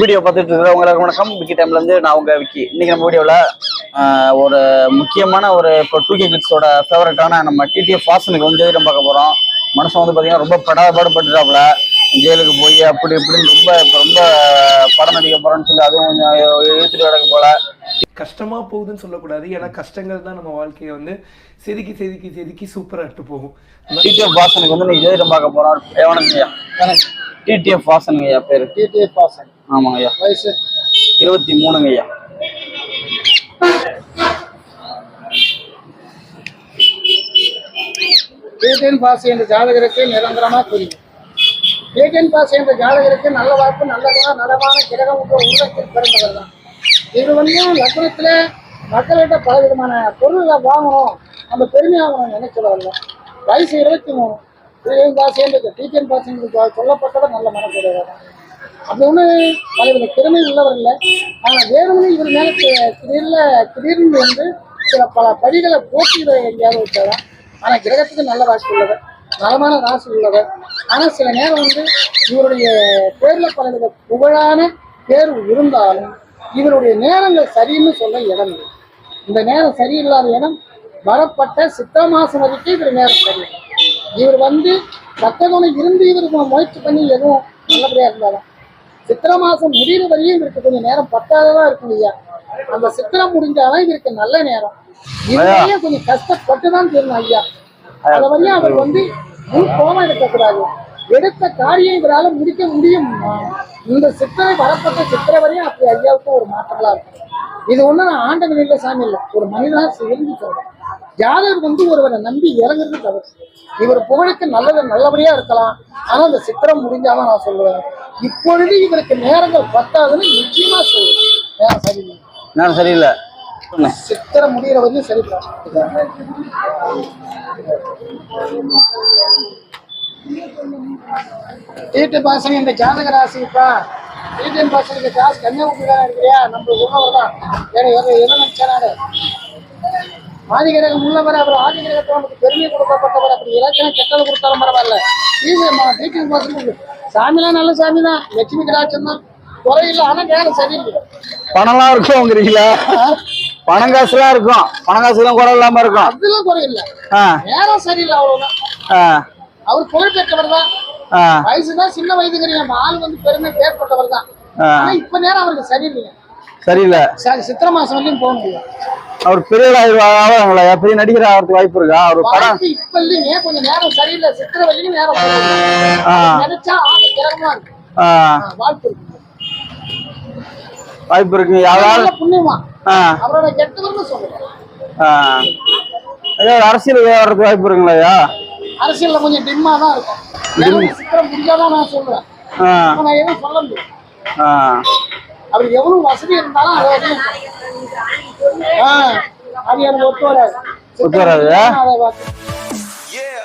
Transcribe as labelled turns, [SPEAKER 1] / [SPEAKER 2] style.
[SPEAKER 1] Video பார்த்துட்டு இருக்கிறவங்களுக்கு வணக்கம். விக்கி டைம்ல இருந்து நான் உங்க விக்கி. இன்னைக்கு நம்ம வீடியோல ஒரு முக்கியமான ஒரு இப்போ டூ கே கிட்ஸோட ஃபேவரட்டான நம்ம டிடிஎஃப் ஃபாசனுக்கு வந்து ஜோதிடம் பார்க்க போறோம். மனுஷன் வந்து பாத்தீங்கன்னா ரொம்ப படாபாடுபட்டுறாப்புல ஜெயிலுக்கு போய் அப்படி இப்படின்னு ரொம்ப இப்ப ரொம்ப படம் நடிக்க போறோம்னு சொல்லி அதுவும் கொஞ்சம் இழுத்துட்டு கிடக்கு போல.
[SPEAKER 2] கஷ்டமா போகுதுன்னு சொல்லக்கூடாது. ஏன்னா கஷ்டங்கள் தான் நம்ம வாழ்க்கையை வந்து செதுக்கி செதுக்கி செதுக்கி சூப்பரா இட்டு போகும்.
[SPEAKER 1] டிடிஎஃப் ஃபாசனுக்கு வந்து நீங்க ஜோதிடம் பார்க்க வணக்கம் ஐயா. டிடிஎஃப் ஃபாசனுங்க ஐயா பேரு.
[SPEAKER 3] டிடிஎஃப் பாசன்
[SPEAKER 1] ஆமாங்க ஐயா
[SPEAKER 3] வயசு?
[SPEAKER 1] இருபத்தி மூணுங்க ஐயா
[SPEAKER 3] டிடிஎன் பாஸ் என்ற ஜாதகருக்கு நிரந்தரமா புரியும். டிடிஎன் பாஸ் என்ற ஜாதகருக்கு நல்ல வாய்ப்பு நல்ல குணம் நலமான கிரகம் உங்க உள்ளத்தில் பிறந்தவர் தான். இது வந்து லக்னத்துல மக்கள்கிட்ட பல விதமான பொருள்களை வாங்கணும். நம்ம பெருமையாகணும் நினைச்சவரல்ல வயசு இருபத்தி மூணு. டிடிஎன் பாஸ் என்ற பாஸ் என்று சொல்லப்பட்டவர் நல்ல தான். அப்படி ஒன்று பலவித திறமை உள்ளவர் இல்லை. ஆனால் வேணும்னு இவர் மேலே திடீர்ல திடீர்னு வந்து சில பல படிகளை போட்டியிட எங்கேயாவது வச்சாதான் ஆனால் கிரகத்துக்கு நல்ல ராசி உள்ளவர் நலமான ராசி உள்ளவர். ஆனால் சில நேரம் வந்து இவருடைய பேரில் பலவித புகழான தேர்வு இருந்தாலும் இவருடைய நேரங்கள் சரின்னு சொல்ல இடம் இல்லை. இந்த நேரம் சரியில்லாத இடம் வரப்பட்ட சித்திர மாசம் வரைக்கும் இவர் நேரம் சரியில்லை. இவர் வந்து பத்தவனை இருந்து இவருக்கு முயற்சி பண்ணி எதுவும் நல்லபடியாக இருந்தாலும் சித்திரை மாசம் முடிகிற வரையும் இவருக்கு கொஞ்சம் நேரம் பத்தாததா இருக்கும் ஐயா. அந்த சித்திரம் முடிஞ்சாதான் இவருக்கு நல்ல நேரம். இதுலயே கொஞ்சம் கஷ்டப்பட்டு தான் தீரணும் ஐயா. அது வரையும் அவர் வந்து முன் கோபம் எடுக்கக்கூடாது. எடுத்த காரியம் இவரால முடிக்க முடியும் இந்த சித்திரை வரப்பட்ட சித்திரை வரையும் அப்படி ஐயாவுக்கு ஒரு மாற்றங்களா இருக்கும். இது ஒண்ணு நான் ஆண்டவன் இல்லை சாமி இல்லை. ஒரு மனிதனா இருந்து சொல்றேன். ஜாதகர் வந்து ஒருவரை நம்பி இறங்குறது தவறு. இவர் புகழுக்கு நல்லது நல்லபடியா இருக்கலாம். ஆனா இந்த சித்திரம் முடிஞ்சாலும் நான் சொல்லுவேன். இப்பொழுது இவருக்கு நேரங்கள் பத்தாதுன்னு நிச்சயமா சொல்லுவேன். நேரம் சரியில்லை.
[SPEAKER 1] நான் சரியில்லை.
[SPEAKER 3] சித்திரம் முடிகிற வரையும் சரிப்பா தீட்டு பாசனம் இந்த ஜாதக ராசிப்பா தீட்டின் பாசனுக்கு காசு கன்னியாகுமரி தான் இருக்கிறியா? நம்ம உணவர் தான் வேற வேற எதை நினைச்சாரு. ஆதிகிரகம் உள்ளவர் அவர் ஆதிகிரகத்தை நமக்கு பெருமை கொடுக்கப்பட்டவர். அப்படி இலக்கணம் கெட்டது கொடுத்தாலும் பரவாயில்ல. ஈஸியம்மா தீட்டின் பாசனம் சாமிலாம் நல்ல சாமி தான் லட்சுமி கடாட்சம் தான். குறையில்லை ஆனா நேரம் சரியில்லை.
[SPEAKER 1] பணம்லாம் இருக்கும்ங்கிறீங்களா? பணம் காசுலாம் இருக்கும். பணம் காசுலாம் குறை இல்லாம இருக்கும்.
[SPEAKER 3] அதெல்லாம் குறையில்லை
[SPEAKER 1] ஆ.
[SPEAKER 3] நேரம் சரியில்லை அவ்வளவுதான். அவர் புகழ் பெற்றவர் தான்.
[SPEAKER 1] ஆ.
[SPEAKER 3] வயசுதான் சின்ன வயதுங்கிறீங்க. ஆள் வந்து பெருமை ஏற்பட்டவர் தான். ஆனா இப்ப நேரம் அவருக்கு சரியில்லைங்க
[SPEAKER 1] சரியில்லை.
[SPEAKER 3] சரி சித்திர மாசம் வரையும் போக முடியும்
[SPEAKER 1] அவர் பெரிய ஆவாங்களா பெரிய நடிகர் ஆகிறதுக்கு வாய்ப்பு இருக்கா? அவர் படம்
[SPEAKER 3] இப்ப இல்லைங்க. கொஞ்சம் நேரம் சரியில்லை. சித்திர வரையும் நேரம். நினைச்சா கிரகமா இருக்கு வாய்ப்பு இருக்கு.
[SPEAKER 1] வாய்ப்பு இருக்கு. யாராவது
[SPEAKER 3] புண்ணியமா? அவரோட கெட்டவர்னு சொல்லுங்க.
[SPEAKER 1] ஐயா அரசியல் வர்றதுக்கு வாய்ப்பு இருக்குங்களா ஐயா?
[SPEAKER 3] அரசியல்ல கொஞ்சம் டிம்மா தான் இருக்கும். சித்திரம் முடிஞ்சாதான் நான் சொல்லுவேன் நான் எதுவும் சொல்ல முடியும்
[SPEAKER 1] ஆ.
[SPEAKER 3] அவருக்கு எவ்வளவு வசதி இருந்தாலும் அது வரையும் அது எனக்கு ஒத்து வராது.
[SPEAKER 1] ஒத்து வராது?
[SPEAKER 3] அதை பார்த்து
[SPEAKER 4] Yeah.